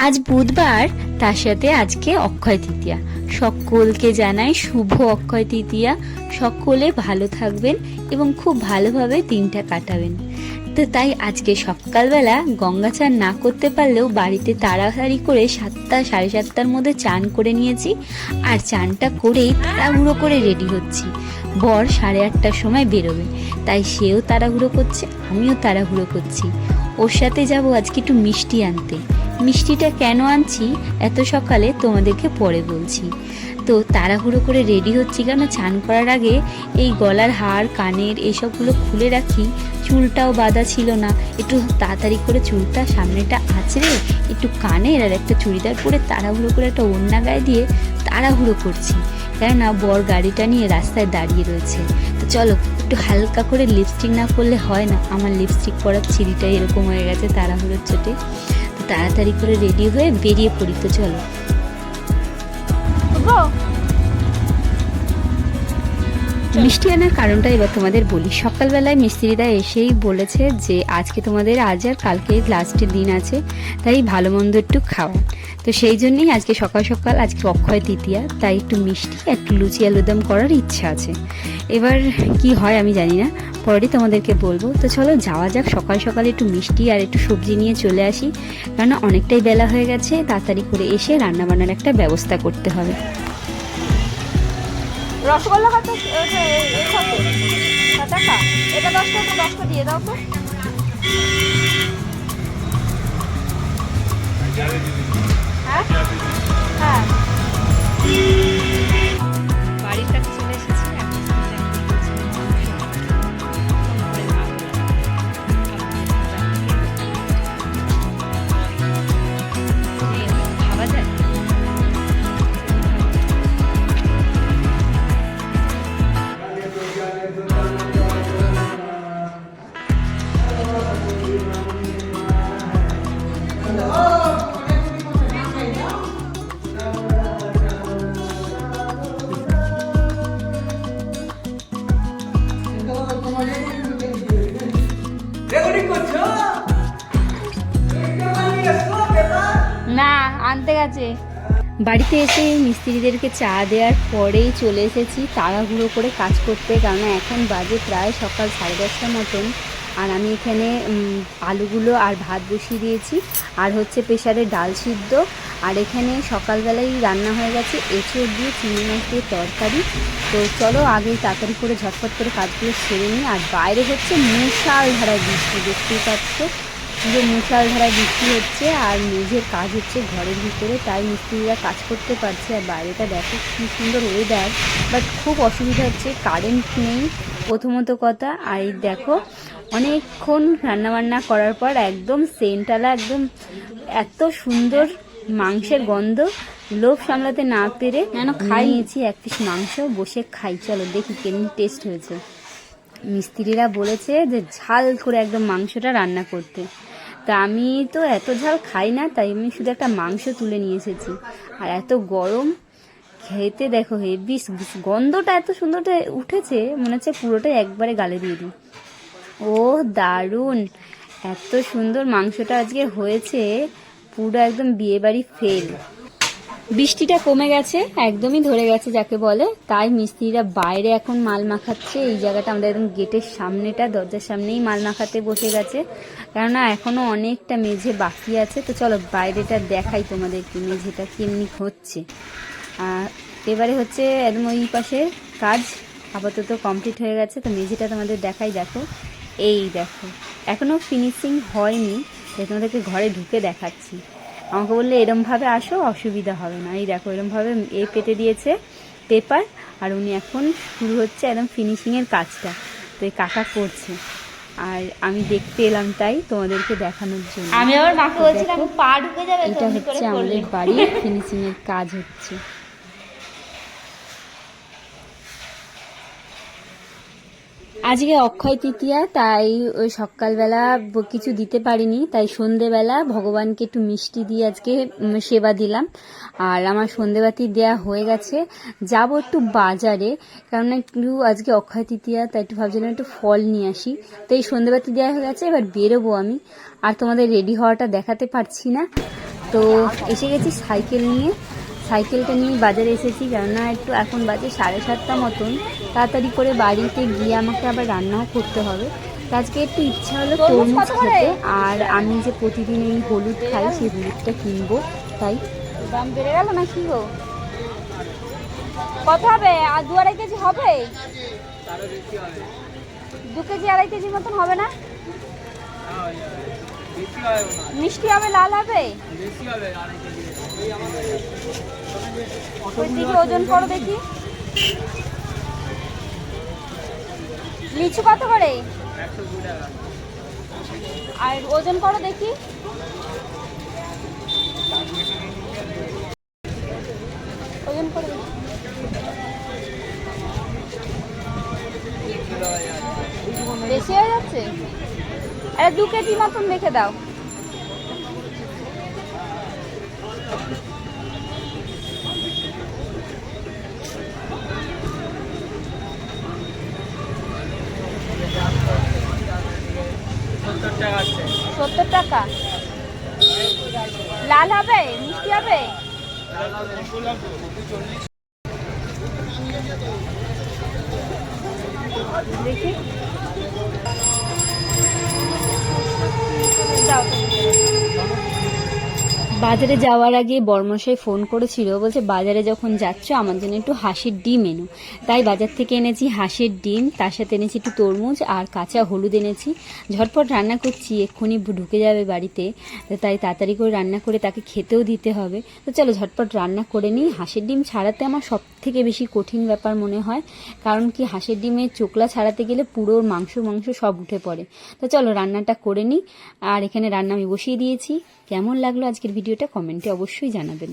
আজ বুধবার, তার সাথে আজকে অক্ষয় তৃতীয়া। সকলকে জানাই শুভ অক্ষয় তৃতীয়া। সকলে ভালো থাকবেন এবং খুব ভালোভাবে দিনটা কাটাবেন। তো তাই আজকে সকালবেলা গঙ্গা চান না করতে পারলেও বাড়িতে তাড়াতাড়ি করে সাতটা, সাড়ে সাতটার মধ্যে চান করে নিয়েছি। আর চানটা করেই তাড়াহুড়ো করে রেডি হচ্ছি। বর সাড়ে আটটার সময় বেরোবে। তাই সেও তাড়াহুড়ো করছে, আমিও তাড়াহুড়ো করছি। ওর সাথে যাব আজকে একটু মিষ্টি আনতে। মিষ্টিটা কেন আনছি, এত সকালে তোমাদেরকে পরে বলছি। তো তাড়াহুড়ো করে রেডি হচ্ছি কেন, চান করার আগে এই গলার হার, কানের এইসবগুলো খুলে রাখি। চুলটাও বাঁধা ছিল না। একটু তাড়াতাড়ি করে চুলটা সামনেটা আঁচড়ে একটু কানের আর একটা চুড়িদার পরে তাড়াহুড়ো করে একটা ওড়না গায়ে দিয়ে তাড়াহুড়ো করছি। কেননা বর গাড়িটা নিয়ে রাস্তায় দাঁড়িয়ে রয়েছে। তো চলো, একটু হালকা করে লিপস্টিক না করলে হয় না। আমার লিপস্টিক পরার ছিঁড়িটা এরকম হয়ে গেছে তাড়াহুড়োর চোটে। তাড়াতাড়ি করে রেডি হয়ে বেরিয়ে পড়ি তো চলো। মিষ্টি আনার কারণটা এবার তোমাদের বলি। সকালবেলায় মিস্ত্রিদা এসেই বলেছে যে আজকে তোমাদের আজ আর কালকে লাস্টের দিন আছে তাই ভালো মন্দ একটু খাওয়া। তো সেই জন্যই আজকে সকাল সকাল আজকে অক্ষয় তৃতীয়া তাই একটু মিষ্টি একটু লুচি আলুদম করার ইচ্ছা আছে। এবার কি হয় আমি জানি না পরেই তোমাদেরকে বলব। তো চলো যাওয়া যাক সকাল সকাল একটু মিষ্টি আর একটু সবজি নিয়ে চলে আসি। কারণ অনেকটাই বেলা হয়ে গেছে তাড়াতাড়ি করে এসে রান্নাবান্নার একটা ব্যবস্থা করতে হবে। রসগোল্লা কত এটা দশটা দিয়ে দাও তো। হ্যাঁ আনতে গেছে। বাড়িতে এসে মিস্ত্রিদেরকে চা দেওয়ার পরেই চলে এসেছি তাড়াহুড়ো করে কাজ করতে কারণ এখন বাজে প্রায় সকাল সাড়ে দশটার মতন। আর আমি এখানে আলুগুলো আর ভাত বসিয়ে দিয়েছি। আর হচ্ছে প্রেশারে ডাল সিদ্ধ। আর এখানে সকালবেলাই রান্না হয়ে গেছে এঁচড় দিয়ে চিংড়ি মাছ দিয়ে তরকারি। তো চলো আগে তাড়াতাড়ি করে ঝটপট করে কাজগুলো সেরে নিই। আর বাইরে হচ্ছে মুষাল ধারা বৃষ্টি, দেখতেই পাচ্ছ। পুরো মুষালধারায় বৃষ্টি হচ্ছে আর মেঝের কাজ হচ্ছে ঘরের ভিতরে তাই মিস্ত্রিরা কাজ করতে পারছে আর বাইরেটা দেখো কি সুন্দর ওয়েদার বাট খুব অসুবিধা হচ্ছে কারেন্ট নেই প্রথমত কথা। আর এই দেখো অনেকক্ষণ রান্নাবান্না করার পর একদম সেন্টালা একদম এত সুন্দর মাংসের গন্ধ লোভ সামলাতে না পেরে কেন খাইয়েছি এক পিস মাংস বসে খাই চলো দেখি কেমনি টেস্ট হয়েছে। মিস্ত্রিরা বলেছে যে ঝাল করে একদম মাংসটা রান্না করতে। তা আমি তো এত ঝাল খাই না, তাই আমি শুধু একটা মাংস তুলে নিয়ে এসেছি। আর এত গরম, খেতে দেখো হেভি গন্ধটা এত সুন্দর উঠেছে, মনে হচ্ছে পুরোটাই একবারে গালে দিয়ে দিই। ও দারুণ! এত সুন্দর মাংসটা আজকে হয়েছে, পুরো একদম বিয়েবাড়ি ফেল বৃষ্টিটা কমে গেছে, একদমই ধরে গেছে যাকে বলে। তাই মিস্ত্রিরা বাইরে এখন মাল মাখাচ্ছে। এই জায়গাটা আমাদের একদম গেটের সামনেটা, দরজার সামনেই মাল মাখাতে বসে গেছে। কেননা এখনও অনেকটা মেঝে বাকি আছে। তো চলো বাইরেটা দেখাই তোমাদেরকে মেঝেটা কেমনি হচ্ছে। এবারে হচ্ছে একদম ওই পাশে কাজ আপাতত কমপ্লিট হয়ে গেছে। তো মেঝেটা তোমাদের দেখাই, দেখো। এই দেখো এখনও ফিনিশিং হয়নি। তোমাদেরকে ঘরে ঢুকে দেখাচ্ছি। আমাকে বললে এরমভাবে আসো অসুবিধা হবে না। এই দেখো এরমভাবে এ পেটে দিয়েছে পেপার আর উনি এখন শুরু হচ্ছে একদম ফিনিশিংয়ের কাজটা। তো এই কাকা করছে। আর আমি দেখতে এলাম তাই তোমাদেরকে দেখানোর জন্য। আমি আমার মাকে বলছিলাম পা ঢুকে যাবে এটা করে হচ্ছে। আমাদের বাড়ির ফিনিশিংয়ের কাজ হচ্ছে। আজকে অক্ষয় তৃতীয়া, তাই ওই সকালবেলা কিছু দিতে পারিনি, তাই সন্ধেবেলা ভগবানকে একটু মিষ্টি দিয়ে আজকে সেবা দিলাম। আর আমার সন্ধেবাতি দেয়া হয়ে গেছে। যাব একটু বাজারে কারণ একটু আজকে অক্ষয় তৃতীয়া, তাই একটু ভাবছিলাম একটু ফল নিয়ে আসি। তো এই সন্ধেবাতি দেওয়া হয়ে গেছে, এবার বেরোবো আমি। আর তোমাদের রেডি হওয়াটা দেখাতে পারছি না। তো এসে গেছি সাইকেল নিয়ে। সাইকেলটা নিয়ে বাজারে এসেছি কেননা একটু এখন বাজে সাড়ে সাতটা মতন। তাড়াতাড়ি করে বাড়িতে গিয়ে আমাকে আবার রান্নাও করতে হবে। আজকে একটু ইচ্ছা হলো তরমুজ খেতে আর আমি যে প্রতিদিন এই হলুদ খাই সেই হলুদটা কিনবো তাই। দাম বেড়ে গেল না কি গো? কত হবে? আর দু আড়াই কেজি হবে? দু কেজি আড়াই কেজি মতন হবে না? মিষ্টি হবে লাল হবে? ওই দিকে ওজন করো দেখি। লিচু কত করে? আর ওজন করো দেখি ওজন করে দেখি বেশি হয়ে যাচ্ছে আরে দু কেজি মতন রেখে দাও। সত্তর টাকা? লাল হবে? মিষ্টি হবে? দেখি। দাও বাজারে যাওয়ার আগে বর্মশাই ফোন করেছিল, বলছে, বাজারে যখন যাচ্ছ, আমার জন্য একটু হাঁসের ডিম এনো। তাই বাজার থেকে এনেছি হাঁসের ডিম, তার সাথে এনেছি একটু তরমুজ আর কাঁচা হলুদ এনেছি। ঝটপট রান্না করছি, এক্ষুনি ঢুকে যাবে বাড়িতে, তাই তাড়াতাড়ি করে রান্না করে তাকে খেতেও দিতে হবে। তো চলো, ঝটপট রান্না করে নিই। হাঁসের ডিম ছাড়াতে আমার সব থেকে বেশি কঠিন ব্যাপার মনে হয়, কারণ কি হাঁসের ডিমের চোকলা ছাড়াতে গেলে পুরো মাংস মাংস সব উঠে পড়ে। তো চলো, রান্নাটা করে নিই। আর এখানে রান্না আমি বসিয়ে দিয়েছি। কেমন লাগল আজকের ভিডিওটা কমেন্টে অবশ্যই জানাবেন।